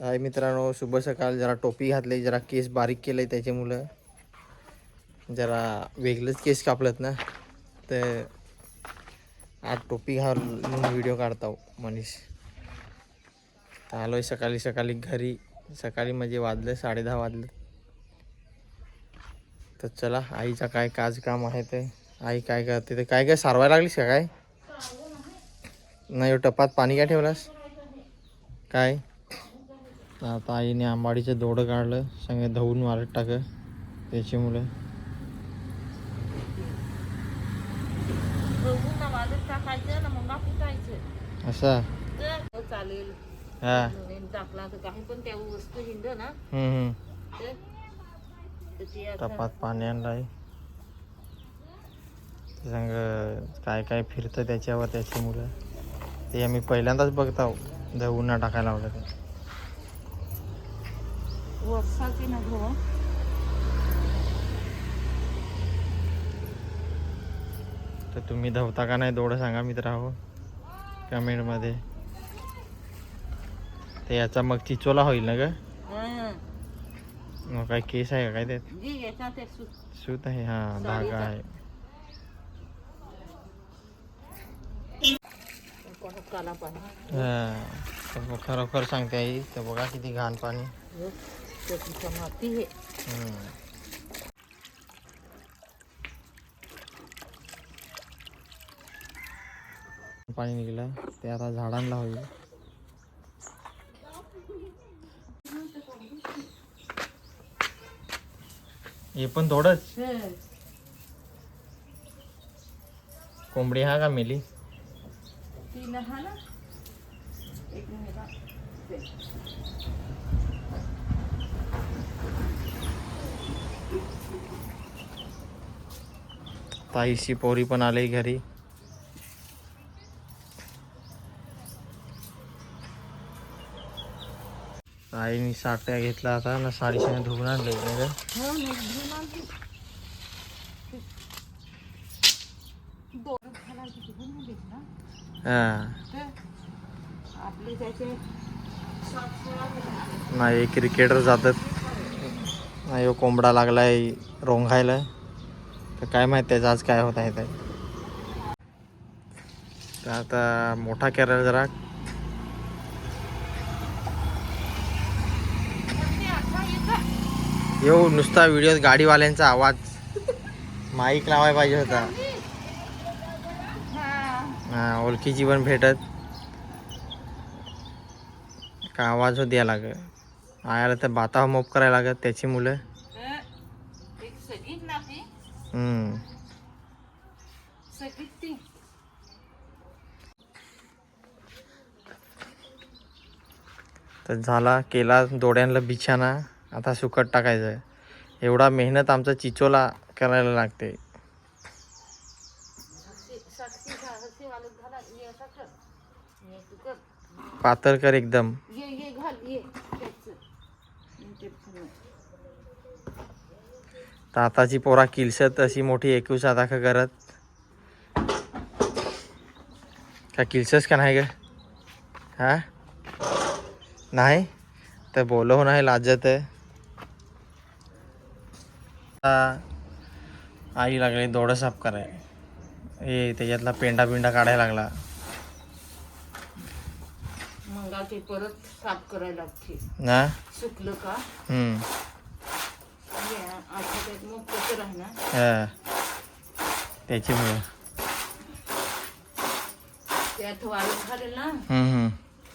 हाय मित्रांनो शुभ सकाळ. जरा टोपी घातली जरा केस बारीक केले मुलं जरा वेगळंच केस कापलत ना. तर आज टोपी घालून व्हिडिओ काढतो हो, मनीष. तर आलोय सकाळी सकाळी घरी. सकाळी म्हणजे वाजले साडे दहा वाजले. तर चला आईचा काय काज काम आहे ते. आई काय करते ते. काय काय सारवायला लागलीस का काय? नाही हो, टपात पाणी काय ठेवलास? काय? आता आईने आंबाडीचं दोडं काढलं सगळे धवून वारत टाक त्याची मुलं असा चालेल हा टाकला तर काही पण त्या वस्तू हिंड ना टपात पाणी आणलंय संग काय काय फिरतं त्याच्यावर त्याची मुलं ते आम्ही पहिल्यांदाच बघताव उन्हा टाकायला लावलं हो. तर तुम्ही धावता का नाही तेवढं सांगा मित्र हो कमेंटमध्ये. ते याचा मग चिचोला होईल ना ग. मग काय केस आहे का काय ते सूत. आहे हा धागा आहे. हा. तर खरोखर सांगते आई तर बघा किती घाण पाणी. हो. त्याची माती हे. पाणी निघलं ते आता झाडांना होईल हे पण थोडंच हं. कोंबडी हा का मेली एक मिनिट हा. ते. ताईशी पोरी पण आले घरी. आईने साट्या घेतला आता ना साडीशाने धुवून आणले नाही हा. नाही क्रिकेटर जातात. नाही हो कोंबडा लागलाय रोंगायला तर काय माहीत त्याचं आज काय होत आहे ते. तर आता मोठा कॅरल जरा. येऊ नुसता व्हिडिओ गाडीवाल्यांचा आवाज. माईक लावायला पाहिजे होता. हा. हा ओळखीची पण भेटत. का आवाज होत द्या लागत आयाला तर बाता मोप करायला लागत त्याची मुलं तर एक सगळीच ना ती हम्म सगळीच ती तर झाला केला दोड्यांना बिछाना. आता सुकट टाकायचं आहे एवढा मेहनत आमचा चिचोला करायला लागते. हसी ये ये पातळ कर एकदम ये ये घाल ये त्याचं. ये ते फुलं. तर आताची पोरा किलसत अशी मोठी एकवीस आता का करत? का किलसस का नाही ग? हा? नाही? तर बोलव नाही लाजत आता आई लागली दोडं साफ कराय. ए त्याच्यातला पेंडा पिंडा काढायला लागला. मग परत साफ करायला लागते. ना? सुकलं का? हम्म. राहणार हा. त्याच्यामुळे. त्यात वाळत घालेल ना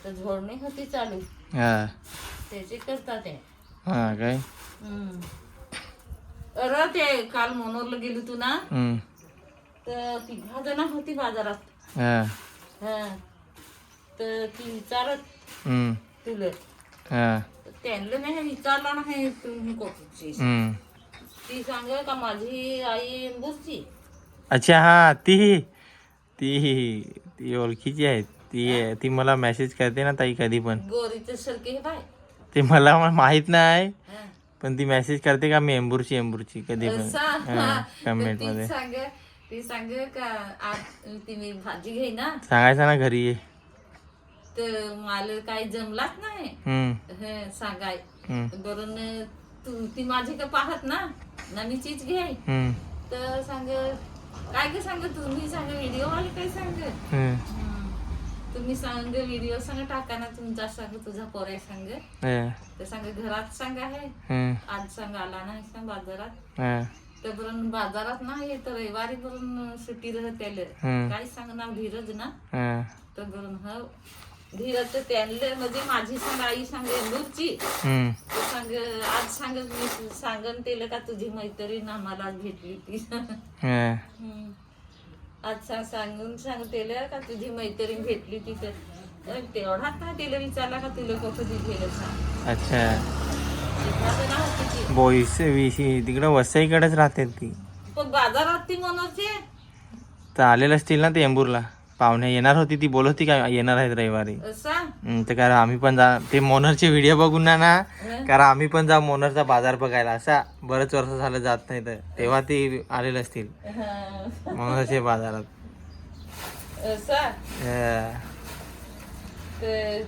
तर झोडणी होती चालू. हा. त्याचे करतात हा काय. अरे ते काल मनोरला गेली तू ना तर तिघा जण होती बाजारात. तर ती विचारत तुला. हा. त्यांना नाही विचारलं नाही तुम्ही कोणची हम्म. ती सांग का माझी आई बुसची? अच्छा हा ती. ती ती ओळखीची आहे. ती ती मला मेसेज करते ना ताई कधी पण. गोरीचे सारखे हे बाय. ते मला माहीत नाही. पण ती मेसेज करते का मी एंबूरची एंबूरची कधी पण. कमेंट ती मध्ये. सांग ती सांग का आज तुम्ही भाजी घेई ना. सांगायचं ना घरी. ये तर मला काही जमलाच नाही. हे सांगाय. बरून तू ती माझी का पाहत ना. ना मी चीज घे. हम्म, तर सांग काय काय सांग तुम्ही सांग व्हिडिओ वाले काय सांग? हम्म, तुम्ही सांग व्हिडिओ सांग टाका ना तुमचा सांग तुझा पोरे सांग. हं, तर सांग घरात सांग आहे. हं, आज सांग आला नाही सांग बाजारात. हं, तर बरून बाजारात नाही तर रविवारी बरून सुट्टी राहते हम्म. काय सांग ना धीरज ना. हं, तर बरून ह. धीरज तर त्यांना म्हणजे माझी सांग आई सांग. तर सांग आज सांग मी सांगन तेल का तुझी मैत्रीण आम्हाला भेटली ती. हं. हम्म. आज सा- सांगून सांगतेल का तुझी मैत्रीण भेटली ती तर. तर तेवढाच ना तिला विचारला का तुला कसं दिलेलं सांग अच्छा. एखादं ना होती ती. बोईस विशी तिकडं वसईकडेच राहते ती. पण बाजारात ती मनोचे तर आलेलं असतील ना ते एंबूरला पाहुणे येणार होती ती बोलत होती का येणार आहेत रविवारी? तर कारण आम्ही पण जा ते मोनरचे व्हिडिओ बघून ना ना? कारण आम्ही पण जा मोनरचा बाजार बघायला. असा बरेच वर्ष झालं जात नाही तर. तेव्हा ते आलेले असतील. मोनरच्या बाजारात. असा? ते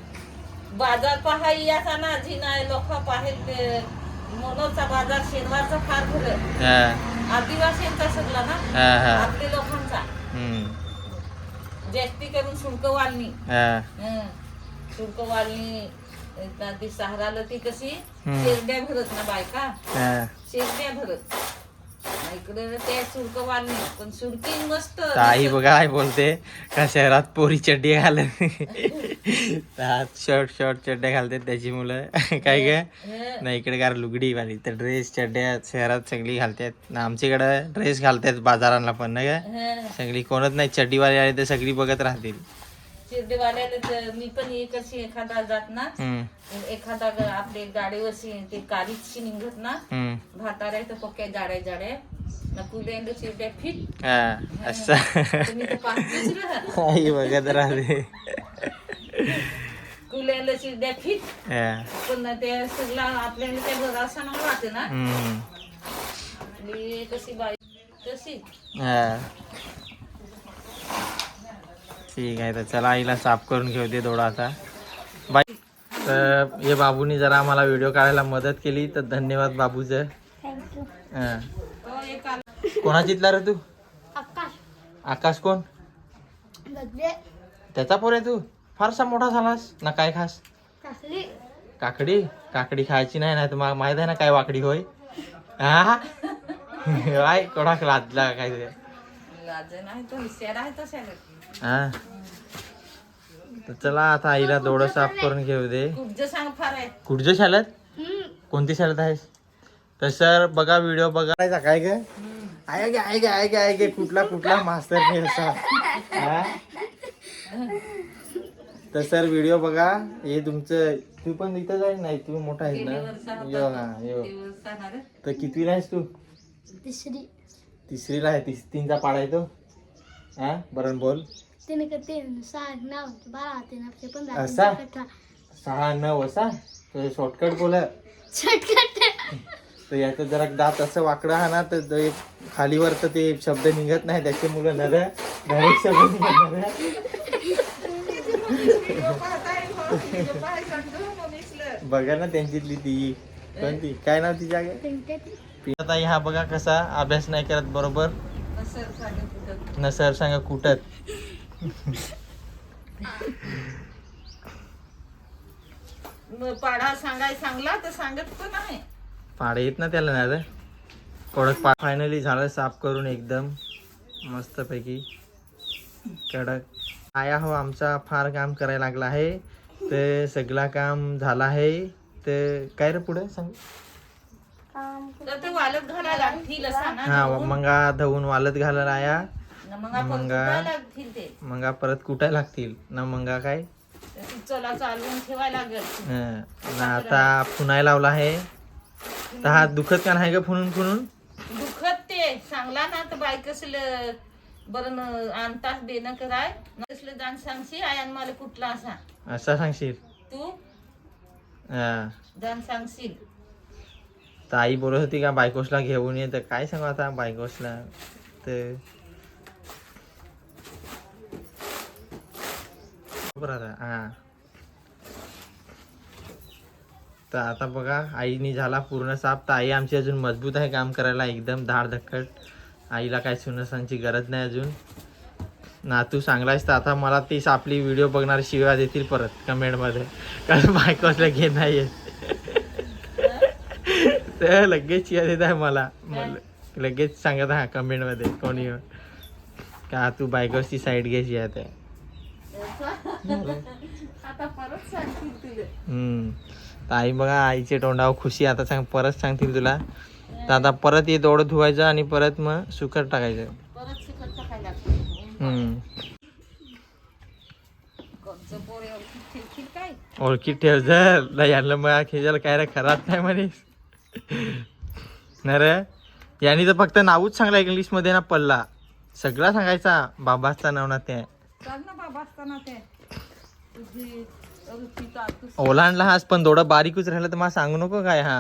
बाजार पाहाय याचा ना जी नाही लोक पाहेल ते मनोचा बाजार शनिवारचा फार आदिवासींचा सगळा ना? आपल्या लोकांचा. जास्ती करून शुल्क वाढणी हं, हं. शुल्क वाढणी आता ती सहाराला ती कशी. शेरड्या भरत ना बायका हं. शेरड्या भरत इकडे ते शुल्क वाढणी पण शुल्की मस्त. तर आई बघा आई बोलते. का शहरात पोरी चड्डी घालत शर्ट शर्ट चड्ड्या घालतात त्याची मुलं. काय काय. नाही इकडे काय लुगडी वाली. तर ड्रेस चड्ड्या शहरात सगळी घालतात. ना आमच्याकडे ड्रेस घालतात बाजारांना पण नाही का हं. सगळी कोणच नाही. चड्डीवाले आले तर सगळी बघत राहतील. शिर्डीवाल्याला मी पण इकडची एखादा जात ना हम्म, एखादा ग- आपले गाडीवरशी ते कारीची निघत ना हम्म. भाताऱ्या तर पक्या जाड्या जाड्या. ना फिट. हा, असं. तुम्ही तर पाहतेच रह. आई बघत राहते. कुल्याला शिरड्या फिट. हा, पण ते सगळं आपल्याला त्या घरात सांग राहते ना. हम्म, आणि कशी बाई तशी हा. ठीक आहे तर चला आईला साफ करून घेऊ दे थोडा आता. बाय तर हे बाबूनी जरा आम्हाला व्हिडिओ काढायला मदत केली तर धन्यवाद बाबूचं. हा. आला. कोणाचितला रे तू? आकाश. आकाश कोण? त्याचा पोर आहे तू? फारसा मोठा झालास. ना काय खास? काकडी. काकडी? काकडी खायची नाही ना तुम्हाला माहीत आहे ना काय वाकडी होय? हा? कोणा लादला काय नाही हा? तर चला आता आईला डोळं साफ करून घेऊ दे. कुठच्या शाळेत? कोणती शाळेत आहेस? तर सर बघा व्हिडिओ बघायचा काय ग? आहे गे आहे गे आहे गे आहे गे. कुठला कुठला मास्तर नाही असा हा? तर सर व्हिडिओ बघा. हे तुमचं तू पण इथंच आहे नाही तू मोठा आहेस ना? यो हा यो. तर कितवीला आहेस तू? तिसरी. तिसरीला आहे तीस तीनचा पाडा आहे तो? हा? बरं बोल. तिने का तीन सहा नऊ बारा तीन आपले पंधरा असा? सहा. नऊ असा? शॉर्टकट बोल. शॉर्टकट तर याचं जरा दात असं वाकडं हा ना तर ते खालीवर तर ते शब्द निघत नाही त्याचे मुलं नर डायरेक्ट शब्द निघत नर. बघा ना त्यांच्यातली ती कोणती? काय नाव तिच्या आता हा बघा कसा अभ्यास नाही करत बरोबर. न सर सांगा कुठत मग पाढा सांगाय सांगला तर सांगत पण आहे पाडे येत ना त्याला ना रे कडक पा फायनली झालं साफ करून एकदम. मस्तपैकी. कडक. आया हो आमचा फार काम करायला लागला आहे. तर सगळा काम झाला आहे. तर काय रे पुढे सांग? ते हा मंगा धवून वालत घालायला आया. न मग आपण मंगा. लागतील ते? मंगा परत कुटाय लागतील? ना मंगा काय? तर ती चला चालवून ठेवायला लागेल. हं. ना आता फुनाय लावला आहे. तर हा दुखत का नाही का फुनून फुनून? दुखत ते. सांगला ना तर बाई कसलं बरं न- आणतास देणं कराय. कसलं जाण सांगशी आयान मला कुठला असा? असा सांगशील? तू? हा. जाण सांगशील. तर आई बोलत होती का बायकोसला घेऊन ये. तर काय सांगू आता बायकोसला? तर बरं हा. तर आता बघा आईनी झाला पूर्ण साफ तर आई आमची अजून मजबूत आहे काम करायला एकदम धाड धक्कट. आईला काय सुनसांची गरज नाही अजून. ना तू सांगलायस तर आता मला तीच आपली व्हिडिओ बघणारे शिव्या देतील परत कमेंटमध्ये. कारण बायको असल्या घे नाही येत. तर लगेच शिव्या देत आहे मला. लगेच सांगत आहे कमेंटमध्ये कोणी का तू बायकोची साईड घे शिव्या ते आता परत सांगतील तुला हम्म. आई बघा आईचे तोंडावर खुशी आता सांग परत सांगतील तुला. तर आता परत ये दोडं धुवायचं आणि परत मग सुकट टाकायचं. परत सुकट टाकायला हम्म. ओळखी ठेव जर नाही आणलं मग खेळायला काय रे खराब नाही म्हणेस नाही रे. यांनी तर फक्त नावच सांगला इंग्लिशमध्ये ना पल्ला. सगळा सांगायचा. बाबाचा नाव ना ते. बाबा असताना तू. ओलांडला हाच पण थोडं बारीकच राहिलं तर मला सांगू नको काय हा.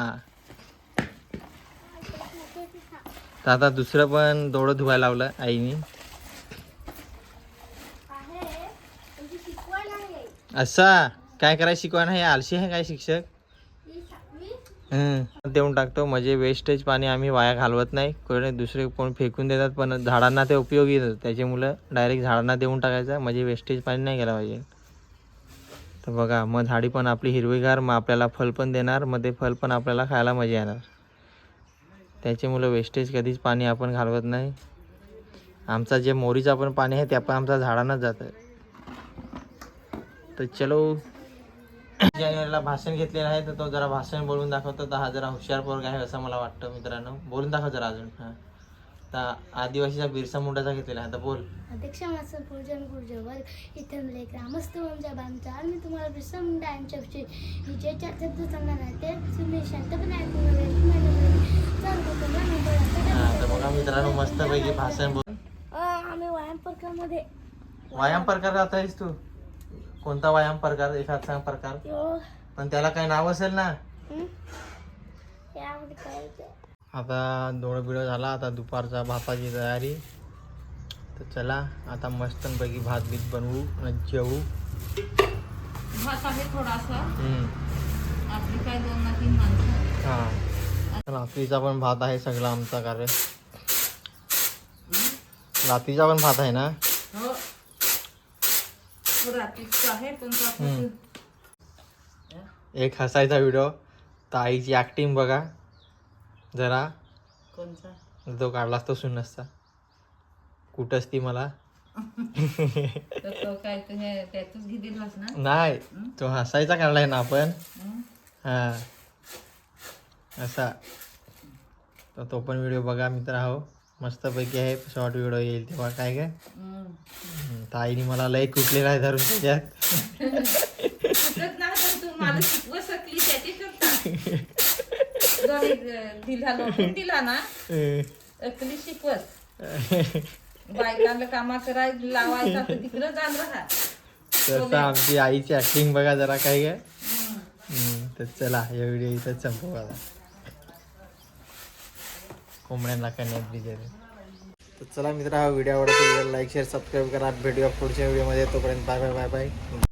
तर आता दुसरं पण दोडं धुवायला लावलं आईनी. असा काय करायला शिकवा नाही? आलशी आहे काय शिक्षक? हम्म. देऊन टाकतो. म्हणजे वेस्टेज पाणी आम्ही वाया घालवत नाही. कोणी दुसरे कोण फेकून देतात पण झाडांना ते उपयोगी त्याचे मुलं डायरेक्ट झाडांना देऊन टाकायचं. म्हणजे वेस्टेज पाणी नाही गेलं पाहिजे. तर बघा मग झाडी पण आपली हिरवीगार मग आपल्याला फल पण देणार मग ते फल पण आपल्याला खायला मजा येणार. त्याच्यामुळं वेस्टेज कधीच पाणी आपण घालवत नाही. आमचा जे मोरीचा पण पाणी आहे ते पण आमच्या झाडांनाच जातं तर चलो जानेवारीला भाषण घेतलेलं आहे तर तो जरा भाषण बोलून दाखवतो. तर हा जरा हुशार पोरग आहे असं मला वाटतं मित्रांनो. बोलून दाखव जरा अजून. हां. तर आदिवासीचा बिरसा मुंडाचा घेतलेला आहे. तर बोल. अध्यक्ष पूजन गुरुजवर ग्रामस्थ मी तुम्हाला बिरसा मुंडा यांच्याविषयी विजयच्या अत्यंत सांगणार आहे ते तुम्ही शांतपणे ऐकून घ्यावे. हां आता तर बघा मित्रांनो मस्तपैकी भाषण बोल. आम्ही व्यायाम प्रकारामध्ये. व्यायाम प्रकार जात आहेस तू? कोणता व्यायाम प्रकार? एखाद सांग प्रकार. पण त्याला काही नाव असेल ना? यामध्ये करायचं आता दोडं बिडं झाला. आता दुपारचा भाताची तयारी. तर चला आता मस्तपैकी भात बीत बनवू आणि जेवू. भात आहे थोडासा. हम्म. आपली काय दोन ना तीन माणसं. हा. रात्रीचा पण भात आहे सगळा आमचा कार्य रात्रीचा पण भात आहे ना? हो. रात्रीच आहे पण. एक हसायचा व्हिडिओ. तर आईची ऍक्टिंग बघा. जरा. कोणचा? तो काढलाच तो सुन नसता कुठंच ती मला? तर तो काय तू हे त्यातच घेतलास ना? नाही तो हसायचा काढलाय ना आपण. हं? हा. असा. तर तो पण व्हिडिओ बघा मित्र हो मस्तपैकी आहे. शॉर्ट व्हिडिओ येईल तेव्हा काय काय. हम्म, आईने मला लय कुठलेला आहे धरून त्याच्यात. सुचत तू मला दिला दिला ना. अकली शिकवत. बायकांना कामा कराय लावायचा तर तिकडं जाण राहा. तसं आमची आईची ऍक्टिंग बघा जरा काय काय. हम्म, तर चला या व्हिडिओ इथंच संपू आता. कोंबड्यांना करण्यात बिचारे तर चला मित्र हा व्हिडिओ आवडतो लाईक शेअर सबस्क्राईब करा. भेटूया पुढच्या व्हिडिओमध्ये तोपर्यंत बाय बाय बाय बाय